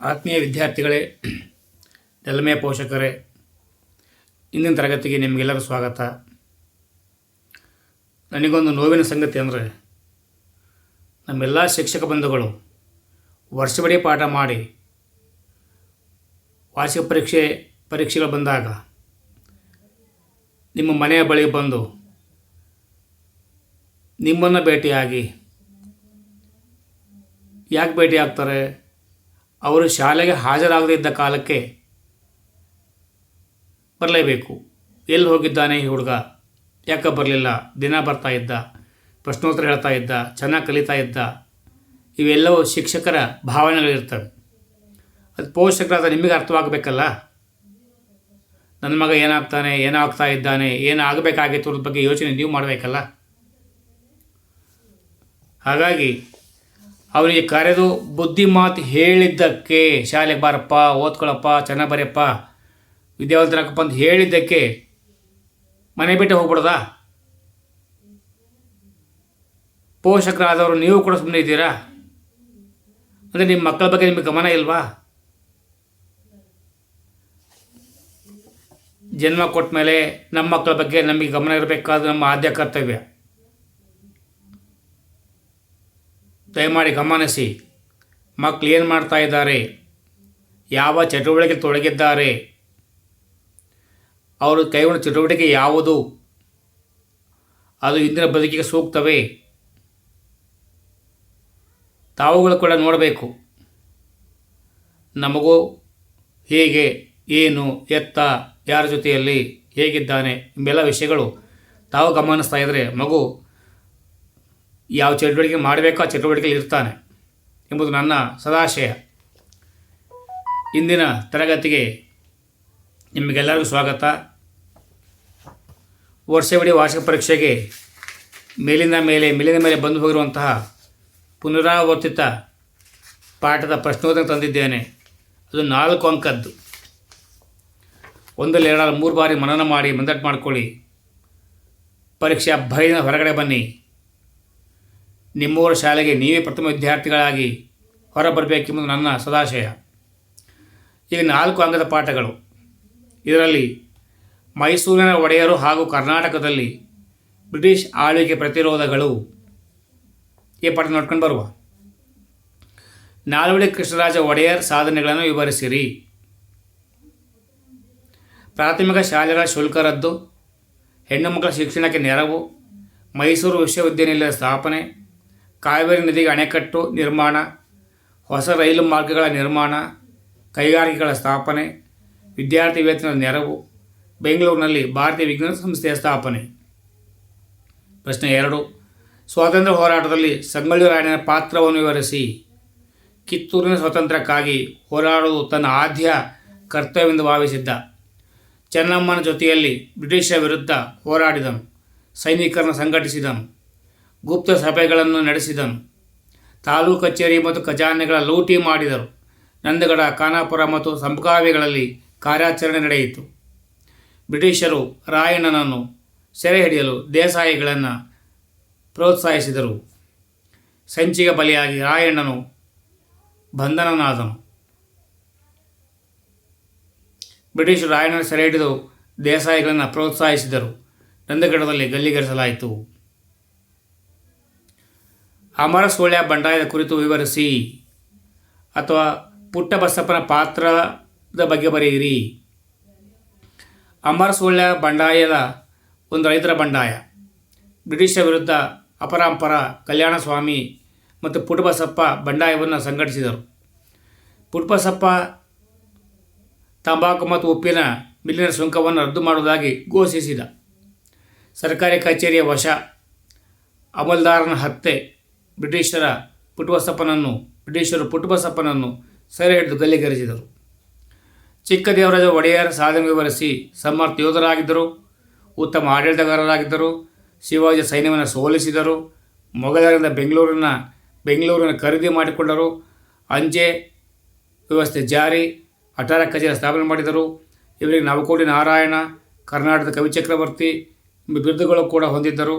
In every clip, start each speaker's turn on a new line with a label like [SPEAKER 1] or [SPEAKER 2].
[SPEAKER 1] ಆತ್ಮೀಯ ವಿದ್ಯಾರ್ಥಿಗಳೇ ನೆಲಮೆ ಪೋಷಕರೇ, ಇಂದಿನ ತರಗತಿಗೆ ನಿಮಗೆಲ್ಲರೂ ಸ್ವಾಗತ. ನನಗೊಂದು ನೋವಿನ ಸಂಗತಿ ಅಂದರೆ, ನಮ್ಮೆಲ್ಲ ಶಿಕ್ಷಕ ಬಂಧುಗಳು ವರ್ಷವಿಡೀ ಪಾಠ ಮಾಡಿ ವಾರ್ಷಿಕ ಪರೀಕ್ಷೆ, ಪರೀಕ್ಷೆಗಳು ಬಂದಾಗ ನಿಮ್ಮ ಮನೆಯ ಬಳಿ ಬಂದು ನಿಮ್ಮನ್ನು ಭೇಟಿಯಾಗಿ ಯಾಕೆ ಭೇಟಿ ಆಗ್ತಾರೆ ಅವರು ಶಾಲೆಗೆ ಹಾಜರಾಗದೇ ಇದ್ದ ಕಾಲಕ್ಕೆ ಬರಲೇಬೇಕು. ಎಲ್ಲಿ ಹೋಗಿದ್ದಾನೆ ಈ ಹುಡುಗ? ಯಾಕೆ ಬರಲಿಲ್ಲ? ದಿನ ಬರ್ತಾ ಇದ್ದ, ಪ್ರಶ್ನೋತ್ತರ ಹೇಳ್ತಾ ಇದ್ದ, ಚೆನ್ನಾಗಿ ಕಲಿತಾ ಇದ್ದ. ಇವೆಲ್ಲವೂ ಶಿಕ್ಷಕರ ಭಾವನೆಗಳಿರ್ತವೆ. ಅದು ಪೋಷಕರಾದ ನಿಮಗೆ ಅರ್ಥವಾಗಬೇಕಲ್ಲ? ನನ್ನ ಮಗ ಏನಾಗ್ತಾನೆ, ಏನಾಗ್ತಾ ಇದ್ದಾನೆ ಏನಾಗಬೇಕಾಗಿತ್ತು ಅದ್ರ ಬಗ್ಗೆ ಯೋಚನೆ ನೀವು ಮಾಡಬೇಕಲ್ಲ? ಹಾಗಾಗಿ ಅವನಿಗೆ ಕರೆದು ಬುದ್ಧಿ ಮಾತು ಹೇಳಿದ್ದಕ್ಕೆ, ಶಾಲೆಗೆ ಬಾರಪ್ಪ, ಓದ್ಕೊಳಪ್ಪ, ಚೆನ್ನಾಗಿ ಬರೆಯಪ್ಪ, ವಿದ್ಯಾವಂತರಾಗಪ್ಪ ಅಂತ ಹೇಳಿದ್ದಕ್ಕೆ ಮನೆ ಬಿಟ್ಟು ಹೋಗ್ಬಿಡ್ದಾ? ಪೋಷಕರಾದವರು ನೀವು ಕೂಡ ಸುಮ್ಮನೆ ಇದ್ದೀರಾ? ಅಂದರೆ ನಿಮ್ಮ ಮಕ್ಕಳ ಬಗ್ಗೆ ನಿಮಗೆ ಗಮನ ಇಲ್ವಾ? ಜನ್ಮ ಕೊಟ್ಟ ಮೇಲೆ ನಮ್ಮ ಮಕ್ಕಳ ಬಗ್ಗೆ ನಮಗೆ ಗಮನ ಇರಬೇಕಾದ ನಮ್ಮ ಆದ್ಯ ಕರ್ತವ್ಯ. ದಯಮಾಡಿ ಗಮನಿಸಿ. ಮಕ್ಕಳು ಏನು ಮಾಡ್ತಾ ಇದ್ದಾರೆ? ಯಾವ ಚಟುವಟಿಕೆ ತೊಡಗಿದ್ದಾರೆ? ಅವರು ಕೈಗೊಂಡ ಚಟುವಟಿಕೆ ಯಾವುದು? ಅದು ಇಂದಿನ ಬದುಕಿಗೆ ಸೂಕ್ತವೇ? ತಾವುಗಳು ಕೂಡ ನೋಡಬೇಕು. ನಮಗೂ ಹೇಗೆ, ಏನು, ಎತ್ತ, ಯಾರ ಜೊತೆಯಲ್ಲಿ ಹೇಗಿದ್ದಾನೆ ಎಂಬೆಲ್ಲ ವಿಷಯಗಳು ತಾವು ಗಮನಿಸ್ತಾ ಇದ್ದರೆ ಮಗು ಯಾವ ಚಟುವಟಿಕೆ ಮಾಡಬೇಕೋ ಆ ಚಟುವಟಿಕೆಯಲ್ಲಿ ಇರ್ತಾನೆ ಎಂಬುದು ನನ್ನ ಸದಾಶಯ. ಇಂದಿನ ತರಗತಿಗೆ ನಿಮಗೆಲ್ಲರಿಗೂ ಸ್ವಾಗತ. ವರ್ಷವಿಡೀ ವಾರ್ಷಿಕ ಪರೀಕ್ಷೆಗೆ ಮೇಲಿಂದ ಮೇಲೆ, ಮೇಲಿನ ಮೇಲೆ ಬಂದು ಹೋಗಿರುವಂತಹ ಪುನರಾವರ್ತಿತ ಪಾಠದ ಪ್ರಶ್ನೋತ್ತರ ತಂದಿದ್ದೇನೆ. ಅದು ನಾಲ್ಕು ಅಂಕದ್ದು. ಒಂದಲ್ಲಿ ಎರಡಲ್ಲಿ ಮೂರು ಬಾರಿ ಮನನ ಮಾಡಿ ಮಂದಟ್ಟು ಮಾಡ್ಕೊಳ್ಳಿ. ಪರೀಕ್ಷೆ ಭಯದ ಹೊರಗಡೆ ಬನ್ನಿ. ನಿಮ್ಮೂರ ಶಾಲೆಗೆ ನೀವೇ ಪ್ರಥಮ ವಿದ್ಯಾರ್ಥಿಗಳಾಗಿ ಹೊರಬರಬೇಕೆಂಬುದು ನನ್ನ ಸದಾಶಯ. ಈಗ ನಾಲ್ಕು ಅಂಗದ ಪಾಠಗಳು. ಇದರಲ್ಲಿ ಮೈಸೂರಿನ ಒಡೆಯರು ಹಾಗೂ ಕರ್ನಾಟಕದಲ್ಲಿ ಬ್ರಿಟಿಷ್ ಆಳ್ವಿಕೆ ಪ್ರತಿರೋಧಗಳು ಈ ಪಾಠ ನೋಡ್ಕೊಂಡು ಬರುವ. ನಾಲ್ವಡಿ ಕೃಷ್ಣರಾಜ ಒಡೆಯರ್ ಸಾಧನೆಗಳನ್ನು ವಿವರಿಸಿರಿ. ಪ್ರಾಥಮಿಕ ಶಾಲೆಗಳ ಶುಲ್ಕ ರದ್ದು, ಹೆಣ್ಣು ಮಕ್ಕಳ ಶಿಕ್ಷಣಕ್ಕೆ ನೆರವು, ಮೈಸೂರು ವಿಶ್ವವಿದ್ಯಾನಿಲಯದ ಸ್ಥಾಪನೆ ಕಾವೇರಿ ನದಿಗೆ ಅಣೆಕಟ್ಟು ನಿರ್ಮಾಣ, ಹೊಸ ರೈಲು ಮಾರ್ಗಗಳ ನಿರ್ಮಾಣ, ಕೈಗಾರಿಕೆಗಳ ಸ್ಥಾಪನೆ, ವಿದ್ಯಾರ್ಥಿ ವೇತನದ ನೆರವು, ಬೆಂಗಳೂರಿನಲ್ಲಿ ಭಾರತೀಯ ವಿಜ್ಞಾನ ಸಂಸ್ಥೆಯ ಸ್ಥಾಪನೆ. ಪ್ರಶ್ನೆ ಎರಡು, ಸ್ವಾತಂತ್ರ್ಯ ಹೋರಾಟದಲ್ಲಿ ಸಂಗೊಳ್ಳಿ ರಾಯಣ್ಣನ ಪಾತ್ರವನ್ನು ವಿವರಿಸಿ. ಕಿತ್ತೂರಿನ ಸ್ವಾತಂತ್ರ್ಯಕ್ಕಾಗಿ ಹೋರಾಡುವುದು ತನ್ನ ಆದ್ಯ ಕರ್ತವ್ಯವೆಂದು ಭಾವಿಸಿದ್ದ. ಚೆನ್ನಮ್ಮನ ಜೊತೆಯಲ್ಲಿ ಬ್ರಿಟಿಷರ ವಿರುದ್ಧ ಹೋರಾಡಿದನು, ಸೈನಿಕರನ್ನು ಸಂಘಟಿಸಿದನು. ಗುಪ್ತ ಸಭೆಗಳನ್ನು ನಡೆಸಿದನು. ತಾಲೂಕು ಕಚೇರಿ ಮತ್ತು ಖಜಾನೆಗಳ ಲೂಟಿ ಮಾಡಿದರು. ನಂದಗಡ, ಖಾನಾಪುರ ಮತ್ತು ಸಂಪಕಾವ್ಯಗಳಲ್ಲಿ ಕಾರ್ಯಾಚರಣೆ ನಡೆಯಿತು. ಬ್ರಿಟಿಷರು ರಾಯಣ್ಣನನ್ನು ಸೆರೆ ಹಿಡಿಯಲು ದೇಸಾಯಿಗಳನ್ನು ಪ್ರೋತ್ಸಾಹಿಸಿದರು. ಸಂಚಿಗೆ ಬಲಿಯಾಗಿ ರಾಯಣ್ಣನು ಬಂಧನನಾದನು. ಬ್ರಿಟಿಷರು ರಾಯಣ್ಣನ ಸೆರೆ ಹಿಡಿದು ದೇಸಾಯಿಗಳನ್ನು ಪ್ರೋತ್ಸಾಹಿಸಿದರು. ನಂದಗಡದಲ್ಲಿ ಗಲ್ಲಿಗೇರಿಸಲಾಯಿತು. ಅಮರ ಸೋಳ್ಯ ಬಂಡಾಯದ ಕುರಿತು ವಿವರಿಸಿ. ಅಥವಾ ಪುಟ್ಟಬಸಪ್ಪನ ಪಾತ್ರದ ಬಗ್ಗೆ ಬರೆಯಿರಿ. ಅಮರ ಸೋಳ್ಯ ಬಂಡಾಯದ ಒಂದು ರೈತರ ಬಂಡಾಯ. ಬ್ರಿಟಿಷರ ವಿರುದ್ಧ ಅಪರಾಂಪರ ಕಲ್ಯಾಣ ಸ್ವಾಮಿ ಮತ್ತು ಪುಟ್ಟಬಸಪ್ಪ ಬಂಡಾಯವನ್ನು ಸಂಘಟಿಸಿದರು. ಪುಟ್ಟಬಸಪ್ಪ ತಂಬಾಕು ಮತ್ತು ಉಪ್ಪಿನ ಮಿಲ್ಲಿನ ಸುಂಕವನ್ನು ರದ್ದು ಮಾಡುವುದಾಗಿ ಘೋಷಿಸಿದ. ಸರ್ಕಾರಿ ಕಚೇರಿಯ ವಶ, ಅಮಲ್ದಾರನ ಹತ್ಯೆ ಬ್ರಿಟಿಷರ ಪುಟ್ಟಬಸಪ್ಪನನ್ನು ಬ್ರಿಟಿಷರು ಪುಟ್ಟಬಸಪ್ಪನನ್ನು ಸೆರೆ ಹಿಡಿದು ಗಲ್ಲಿಗರಿಸಿದರು. ಚಿಕ್ಕದೇವರಾಜ ಒಡೆಯರ್ ಸಾಧನೆ ವಿವರಿಸಿ ಸಮರ್ಥ ಯೋಧರಾಗಿದ್ದರು, ಉತ್ತಮ ಆಡಳಿತಗಾರರಾಗಿದ್ದರು, ಶಿವಾಜಿ ಸೈನ್ಯವನ್ನು ಸೋಲಿಸಿದರು, ಮೊಘಲರಿಂದ ಬೆಂಗಳೂರಿನ ಬೆಂಗಳೂರಿನ ಖರೀದಿ ಮಾಡಿಕೊಂಡರು, ಅಂಚೆ ವ್ಯವಸ್ಥೆ ಜಾರಿ, ಅಠಾರ ಕಚೇರಿ ಸ್ಥಾಪನೆ ಮಾಡಿದರು, ಇವರಿಗೆ ನವಕೋಟಿ ನಾರಾಯಣ, ಕರ್ನಾಟಕದ ಕವಿಚಕ್ರವರ್ತಿ ಬಿರುದುಗಳು ಕೂಡ ಹೊಂದಿದ್ದರು,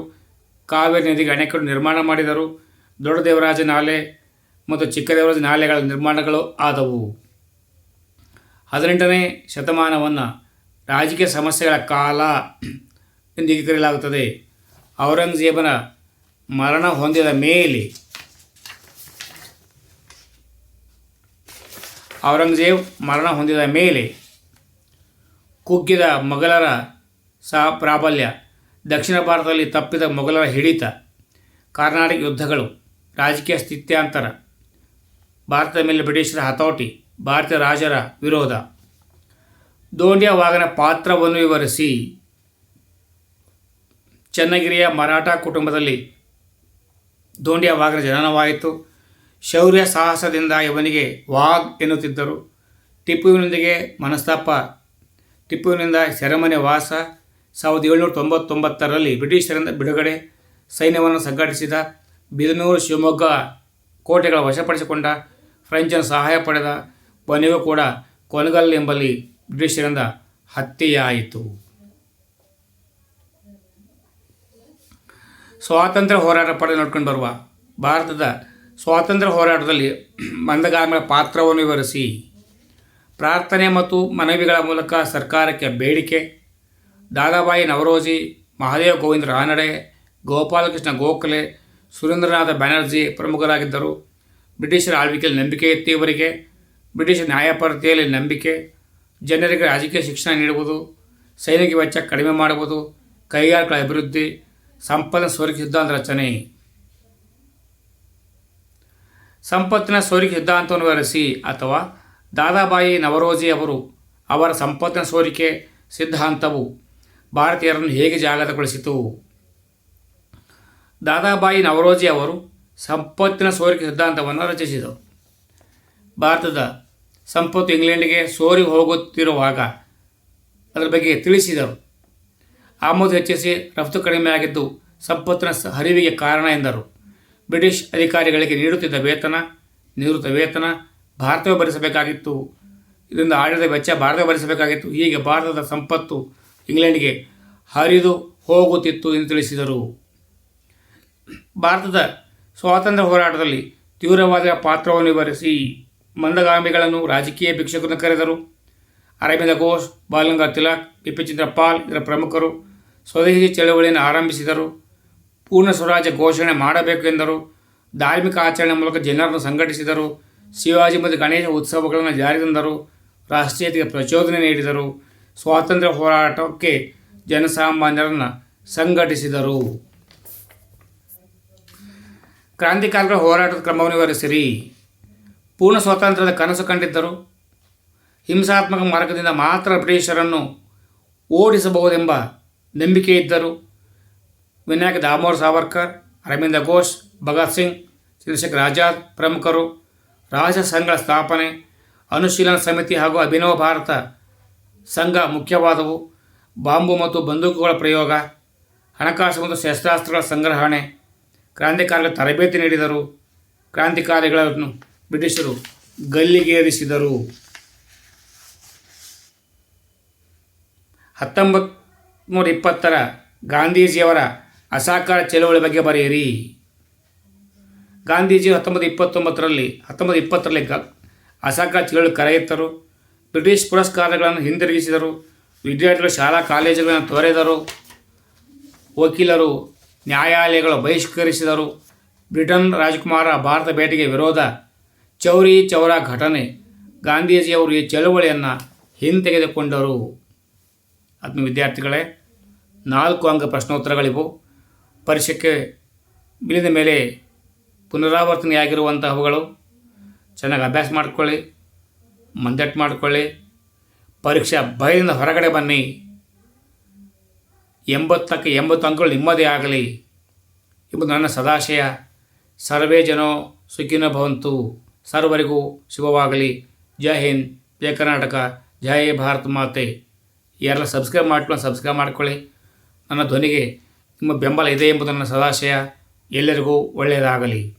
[SPEAKER 1] ಕಾವೇರಿ ನದಿಗೆ ಅಣೆಕಟ್ಟು ನಿರ್ಮಾಣ ಮಾಡಿದರು ದೊಡ್ಡ ದೇವರಾಜ ನಾಲೆ ಮತ್ತು ಚಿಕ್ಕ ದೇವರಾಜ ನಾಲೆಗಳ ನಿರ್ಮಾಣಗಳು ಆದವು. ಹದಿನೆಂಟನೇ ಶತಮಾನವನ್ನು ರಾಜಕೀಯ ಸಮಸ್ಯೆಗಳ ಕಾಲ ಎಂದು ಕರೆಯಲಾಗುತ್ತದೆ. ಔರಂಗಜೇಬನ ಮರಣ ಹೊಂದಿದ ಮೇಲೆ ಔರಂಗಜೇಬ್ ಮರಣ ಹೊಂದಿದ ಮೇಲೆ ಕುಗ್ಗಿದ ಮೊಘಲರ ಸಹ ಪ್ರಾಬಲ್ಯ ದಕ್ಷಿಣ ಭಾರತದಲ್ಲಿ ತಪ್ಪಿದ ಮೊಘಲರ ಹಿಡಿತ, ಕರ್ನಾಟಕ ಯುದ್ಧಗಳು ರಾಜಕೀಯ ಸ್ಥಿತ್ಯಾಂತರ. ಭಾರತದ ಮೇಲೆ ಬ್ರಿಟಿಷರ ಹತೋಟಿ, ಭಾರತೀಯ ರಾಜರ ವಿರೋಧ. ದೋಂಡಿಯ ವಾಗನ ಪಾತ್ರವನ್ನು ವಿವರಿಸಿ. ಚನ್ನಗಿರಿಯ ಮರಾಠ ಕುಟುಂಬದಲ್ಲಿ ದೋಂಡಿಯ ವಾಗನ ಜನನವಾಯಿತು. ಶೌರ್ಯ ಸಾಹಸದಿಂದ ಇವನಿಗೆ ವಾಗ್ ಎನ್ನುತ್ತಿದ್ದರು. ಟಿಪ್ಪುವಿನೊಂದಿಗೆ ಮನಸ್ತಾಪ, ಟಿಪ್ಪುವಿನಿಂದ ಸೆರೆಮನೆ ವಾಸ. ಸಾವಿರದ ಏಳ್ನೂರ ತೊಂಬತ್ತೊಂಬತ್ತರಲ್ಲಿ ಬ್ರಿಟಿಷರಿಂದ ಬಿಡುಗಡೆ, ಸೈನ್ಯವನ್ನು ಸಂಘಟಿಸಿದ ಬಿದನೂರು ಶಿವಮೊಗ್ಗ ಕೋಟೆಗಳ ವಶಪಡಿಸಿಕೊಂಡ ಫ್ರೆಂಚನ್ನು ಸಹಾಯ ಪಡೆದ ಕೊನೆಗೂ ಕೂಡ ಕೊನಗಲ್ ಎಂಬಲ್ಲಿ ಬ್ರಿಟಿಷರಿಂದ ಹತ್ಯೆಯಾಯಿತು. ಸ್ವಾತಂತ್ರ್ಯ ಹೋರಾಟ ಪಡೆದು ನೋಡ್ಕೊಂಡು ಬರುವ ಭಾರತದ ಸ್ವಾತಂತ್ರ್ಯ ಹೋರಾಟದಲ್ಲಿ ಮಂದಗಾಮಿಗಳ ಪಾತ್ರವನ್ನು ವಿವರಿಸಿ. ಪ್ರಾರ್ಥನೆ ಮತ್ತು ಮನವಿಗಳ ಮೂಲಕ ಸರ್ಕಾರಕ್ಕೆ ಬೇಡಿಕೆ, ದಾದಾಬಾಯಿ ನವರೋಜಿ, ಮಹಾದೇವ ಗೋವಿಂದ ರಾನಡೆ, ಗೋಪಾಲಕೃಷ್ಣ ಗೋಖಲೆ ಸುರೇಂದ್ರನಾಥ ಬ್ಯಾನರ್ಜಿ ಪ್ರಮುಖರಾಗಿದ್ದರು. ಬ್ರಿಟಿಷರ ಆಳ್ವಿಕೆಯಲ್ಲಿ ನಂಬಿಕೆ ಇತ್ತು ಇವರಿಗೆ ಬ್ರಿಟಿಷ್ ನ್ಯಾಯಪರತೆಯಲ್ಲಿ ನಂಬಿಕೆ, ಜನರಿಗೆ ರಾಜಕೀಯ ಶಿಕ್ಷಣ ನೀಡುವುದು, ಸೈನಿಕ ವೆಚ್ಚ ಕಡಿಮೆ ಮಾಡುವುದು ಕೈಗಾರಿಕೆಗಳ ಅಭಿವೃದ್ಧಿ ಸಂಪನ್ನ ಸೋರಿಕೆ ಸಿದ್ಧಾಂತ ರಚನೆ. ಸಂಪತ್ತಿನ ಸೋರಿಕೆ ಸಿದ್ಧಾಂತವನ್ನು ವಿವರಿಸಿ ಅಥವಾ ದಾದಾಬಾಯಿ ನವರೋಜಿ ಅವರು ಅವರ ಸಂಪತ್ತಿನ ಸೋರಿಕೆ ಸಿದ್ಧಾಂತವು ಭಾರತೀಯರನ್ನು ಹೇಗೆ ಜಾಗೃತಗೊಳಿಸಿತು. ದಾದಾಬಾಯಿ ನವರೋಜಿ ಅವರು ಸಂಪತ್ತಿನ ಸೋರಿಕೆ ಸಿದ್ಧಾಂತವನ್ನು ರಚಿಸಿದರು. ಭಾರತದ ಸಂಪತ್ತು ಇಂಗ್ಲೆಂಡ್ಗೆ ಸೋರಿ ಹೋಗುತ್ತಿರುವಾಗ ಅದರ ಬಗ್ಗೆ ತಿಳಿಸಿದರು. ಆಮದು ಹೆಚ್ಚಿಸಿ ರಫ್ತು ಕಡಿಮೆಯಾಗಿದ್ದು ಸಂಪತ್ತಿನ ಹರಿವಿಗೆ ಕಾರಣ ಎಂದರು. ಬ್ರಿಟಿಷ್ ಅಧಿಕಾರಿಗಳಿಗೆ ನೀಡುತ್ತಿದ್ದ ವೇತನ, ನಿವೃತ್ತ ವೇತನ ಭಾರತವೇ ಭರಿಸಬೇಕಾಗಿತ್ತು. ಇದರಿಂದ ಆಡಳಿತ ವೆಚ್ಚ ಭಾರತವೇ ಭರಿಸಬೇಕಾಗಿತ್ತು. ಹೀಗೆ ಭಾರತದ ಸಂಪತ್ತು ಇಂಗ್ಲೆಂಡ್ಗೆ ಹರಿದು ಹೋಗುತ್ತಿತ್ತು ಎಂದು ತಿಳಿಸಿದರು. ಭಾರತದ ಸ್ವಾತಂತ್ರ್ಯ ಹೋರಾಟದಲ್ಲಿ ತೀವ್ರವಾದ ಪಾತ್ರವನ್ನು ವಿವರಿಸಿ ಮಂದಗಾಮಿಗಳನ್ನು ರಾಜಕೀಯ ಭಿಕ್ಷಕರನ್ನು ಕರೆದರು. ಅರವಿಂದ ಘೋಷ್, ಬಾಲಗಂಗಾ ತಿಲಕ್ ಬಿಪಿನ್ ಪಾಲ್ ಇದರ ಪ್ರಮುಖರು ಸ್ವದೇಶಿ ಚಳವಳಿಯನ್ನು ಆರಂಭಿಸಿದರು. ಪೂರ್ಣ ಸ್ವರಾಜ್ಯ ಘೋಷಣೆ ಮಾಡಬೇಕು ಎಂದರು. ಧಾರ್ಮಿಕ ಆಚರಣೆ ಮೂಲಕ ಜನರನ್ನು ಸಂಘಟಿಸಿದರು. ಶಿವಾಜಿ ಮತ್ತು ಗಣೇಶ ಉತ್ಸವಗಳನ್ನು ಜಾರಿ ತಂದರು. ರಾಷ್ಟ್ರೀಯತೆಗೆ ಪ್ರಚೋದನೆ ನೀಡಿದರು. ಸ್ವಾತಂತ್ರ್ಯ ಹೋರಾಟಕ್ಕೆ ಜನಸಾಮಾನ್ಯರನ್ನು ಸಂಘಟಿಸಿದರು. ಕ್ರಾಂತಿಕಾರಿಗಳ ಹೋರಾಟದ ಕ್ರಮವನ್ನು ವಿವರಿಸಿರಿ. ಪೂರ್ಣ ಸ್ವಾತಂತ್ರ್ಯದ ಕನಸು ಕಂಡಿದ್ದರು. ಹಿಂಸಾತ್ಮಕ ಮಾರ್ಗದಿಂದ ಮಾತ್ರ ಬ್ರಿಟಿಷರನ್ನು ಓಡಿಸಬಹುದೆಂಬ ನಂಬಿಕೆ ಇದ್ದರು. ವಿನಾಯಕ ದಾಮೋರ್ ಸಾವರ್ಕರ್, ಅರವಿಂದ ಘೋಷ್, ಭಗತ್ ಸಿಂಗ್, ಚಂದ್ರಶೇಖರ್ ಆಜಾದ್ ಪ್ರಮುಖರು ರಾಜ ಸಂಘಗಳ ಸ್ಥಾಪನೆ, ಅನುಶೀಲನ ಸಮಿತಿ ಹಾಗೂ ಅಭಿನವ ಭಾರತ ಸಂಘ ಮುಖ್ಯವಾದವು. ಬಾಂಬು ಮತ್ತು ಬಂದೂಕುಗಳ ಪ್ರಯೋಗ, ಹಣಕಾಸು ಮತ್ತು ಶಸ್ತ್ರಾಸ್ತ್ರಗಳ ಸಂಗ್ರಹಣೆ ಕ್ರಾಂತಿಕಾರಿಗಳ ತರಬೇತಿ ನೀಡಿದರು. ಕ್ರಾಂತಿಕಾರಿಗಳನ್ನು ಬ್ರಿಟಿಷರು ಗಲ್ಲಿಗೇರಿಸಿದರು. ಹತ್ತೊಂಬತ್ನೂರ ಇಪ್ಪತ್ತರ ಗಾಂಧೀಜಿಯವರ ಅಸಹಕಾರ ಚಳವಳಿ ಬಗ್ಗೆ ಬರೆಯಿರಿ. ಗಾಂಧೀಜಿ ಹತ್ತೊಂಬತ್ತು ಇಪ್ಪತ್ತೊಂಬತ್ತರಲ್ಲಿ ಹತ್ತೊಂಬತ್ತು ಇಪ್ಪತ್ತರಲ್ಲಿ ಗ ಅಸಹಕಾರ ಚಳವಳಿ ಕರೆಯುತ್ತರು ಬ್ರಿಟಿಷ್ ಪುರಸ್ಕಾರಗಳನ್ನು ಹಿಂದಿರುಗಿಸಿದರು. ವಿದ್ಯಾರ್ಥಿಗಳು ಶಾಲಾ ಕಾಲೇಜುಗಳನ್ನು ತೊರೆದರು. ವಕೀಲರು ನ್ಯಾಯಾಲಯಗಳು ಬಹಿಷ್ಕರಿಸಿದರು. ಬ್ರಿಟನ್ ರಾಜಕುಮಾರ ಭಾರತ ಭೇಟಿಗೆ ವಿರೋಧ. ಚೌರಿ ಚೌರ ಘಟನೆ. ಗಾಂಧೀಜಿಯವರು ಈ ಚಳುವಳಿಯನ್ನು ಹಿಂತೆಗೆದುಕೊಂಡರು. ಆತ್ಮ ವಿದ್ಯಾರ್ಥಿಗಳೇ, ನಾಲ್ಕು ಅಂಕ ಪ್ರಶ್ನೋತ್ತರಗಳಿವು. ಪರೀಕ್ಷೆಗೆ ಬಿಳಿದ ಮೇಲೆ ಪುನರಾವರ್ತನೆಯಾಗಿರುವಂತಹವುಗಳು. ಚೆನ್ನಾಗಿ ಅಭ್ಯಾಸ ಮಾಡಿಕೊಳ್ಳಿ ಮಂದಟ್ಟು ಮಾಡಿಕೊಳ್ಳಿ. ಪರೀಕ್ಷಾ ಭಯದಿಂದ ಹೊರಗಡೆ ಬನ್ನಿ. ಎಂಬತ್ತಕ್ಕೆ ಎಂಬತ್ತು ಅಂಕಗಳು ನಿಮ್ಮದೇ ಆಗಲಿ ಎಂಬುದು ನನ್ನ ಸದಾಶಯ. ಸರ್ವೇ ಜನೋ ಸುಖಿನ ಭವಂತು. ಸರ್ವರಿಗೂ ಶುಭವಾಗಲಿ. ಜೈ ಹಿಂದ್, ಜೈ ಕರ್ನಾಟಕ, ಜೈ ಭಾರತ ಮಾತೆ. ಯಾರೆಲ್ಲ ಸಬ್ಸ್ಕ್ರೈಬ್ ಮಾಡ್ಕೊಂಡು ಸಬ್ಸ್ಕ್ರೈಬ್ ಮಾಡ್ಕೊಳ್ಳಿ. ನನ್ನ ಧ್ವನಿಗೆ ನಿಮ್ಮ ಬೆಂಬಲ ಇದೆ ಎಂಬುದು ನನ್ನ ಸದಾಶಯ. ಎಲ್ಲರಿಗೂ ಒಳ್ಳೆಯದಾಗಲಿ.